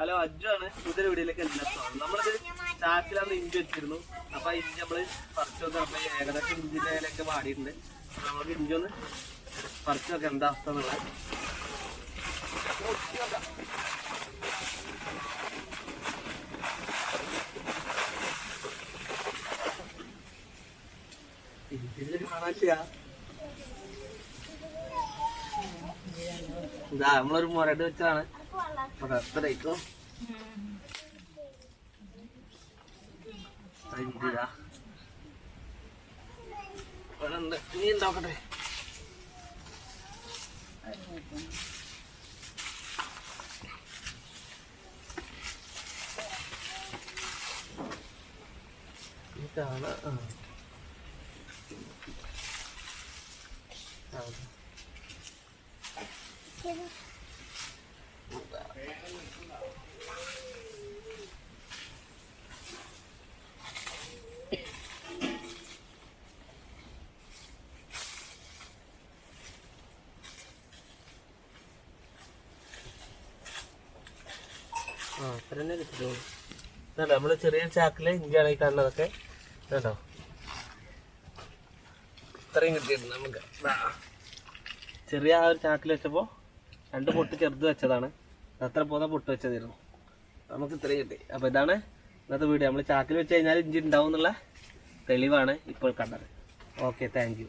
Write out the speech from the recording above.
Hello അജ്ജുവാണ് പുതിയ വീഡിയോയിലേക്ക് എല്ലാ സ്വാഗതം. നമ്മളിത് ചാക്കിലാണ് ഇഞ്ചി വെച്ചിരുന്നു. അപ്പൊ ആ ഇഞ്ചി നമ്മൾ പറിച്ചു നോക്കാം ഏകദേശം ഇഞ്ചിന്റെ ഇലയൊക്കെ വാടിയിട്ടുണ്ട്. അപ്പൊ നമുക്ക് ഇഞ്ചി ഒന്ന് പറിച്ചു നോക്കാം എന്താ അവസ്ഥ എന്നുള്ളത്. ഇതാ നമ്മളൊരു മുരട് വെച്ചാണ് അപ്പൊ അത്രയ്ക്കും ഇതാ ഇവിടെ ഉണ്ട് നീ ഉണ്ടാക്കട്ടെ ഇതാണ് ആ ആ. ആ നമ്മൾ ചെറിയ ചാക്കിൽ ഇഞ്ചിയാണ് ഈ കാണുന്നതൊക്കെ. കേട്ടോ ഇത്രയും കിട്ടിയിട്ടുണ്ട് നമുക്ക്. ചെറിയ ആ ഒരു ചാക്കിൽ വെച്ചപ്പോൾ രണ്ട് പൊട്ട് ചെറുത് വെച്ചതാണ്. അത്ര പോന്ന പൊട്ട് വെച്ചതായിരുന്നു. നമുക്ക് ഇത്രയും കിട്ടി. അപ്പോൾ ഇതാണ് ഇന്നത്തെ വീഡിയോ. നമ്മൾ ചാക്കിൽ വെച്ച് കഴിഞ്ഞാൽ ഇഞ്ചി ഉണ്ടാവും എന്നുള്ള തെളിവാണ് ഇപ്പോൾ കണ്ടത്. Okay thank